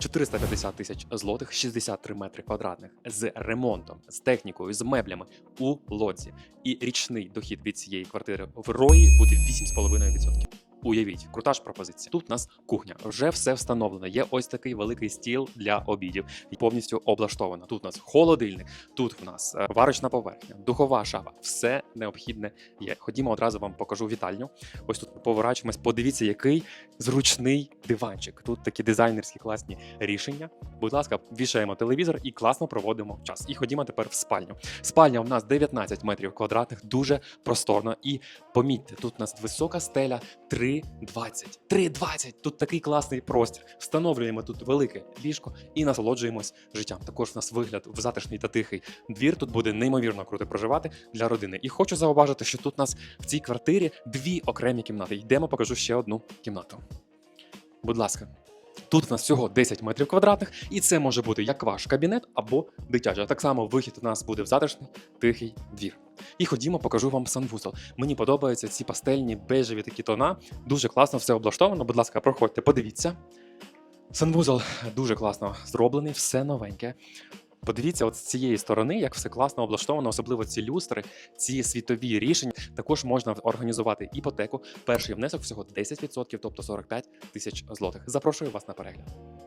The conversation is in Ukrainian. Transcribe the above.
450 тисяч злотих, 63 метри квадратних з ремонтом, з технікою, з меблями у лодзі. І річний дохід від цієї квартири в рої буде 8,5%. Уявіть, крута ж пропозиція. Тут у нас кухня, вже все встановлено. Є ось такий великий стіл для обідів, повністю облаштовано. Тут у нас холодильник, тут в нас е, варочна поверхня, духова шафа. Все необхідне є. Ходімо одразу вам покажу вітальню. Ось тут поворачуємось. Подивіться, який зручний диванчик. Тут такі дизайнерські класні рішення. Будь ласка, вішаємо телевізор і класно проводимо час. І ходімо тепер в спальню. Спальня у нас 19 метрів квадратних, дуже просторно. І помітьте, тут у нас висока стеля 3,20. 3,20! Тут такий класний простір. Встановлюємо тут велике ліжко і насолоджуємось життям. Також у нас вигляд в затишний та тихий двір. Тут буде неймовірно круто проживати для родини. І хочу зауважити, що тут у нас в цій квартирі дві окремі кімнати. Йдемо, покажу ще одну кімнату. Будь ласка. Тут в нас всього 10 метрів квадратних, і це може бути як ваш кабінет або дитяча. Так само вихід у нас буде в затишний тихий двір. І ходімо, покажу вам санвузол. Мені подобаються ці пастельні бежеві такі тона. Дуже класно все облаштовано. Будь ласка, проходьте, подивіться. Санвузол дуже класно зроблений, все новеньке. Подивіться, от з цієї сторони, як все класно облаштовано, особливо ці люстри, ці світові рішення. Також можна організувати іпотеку. Перший внесок всього 10%, тобто 45 тисяч злотих. Запрошую вас на перегляд.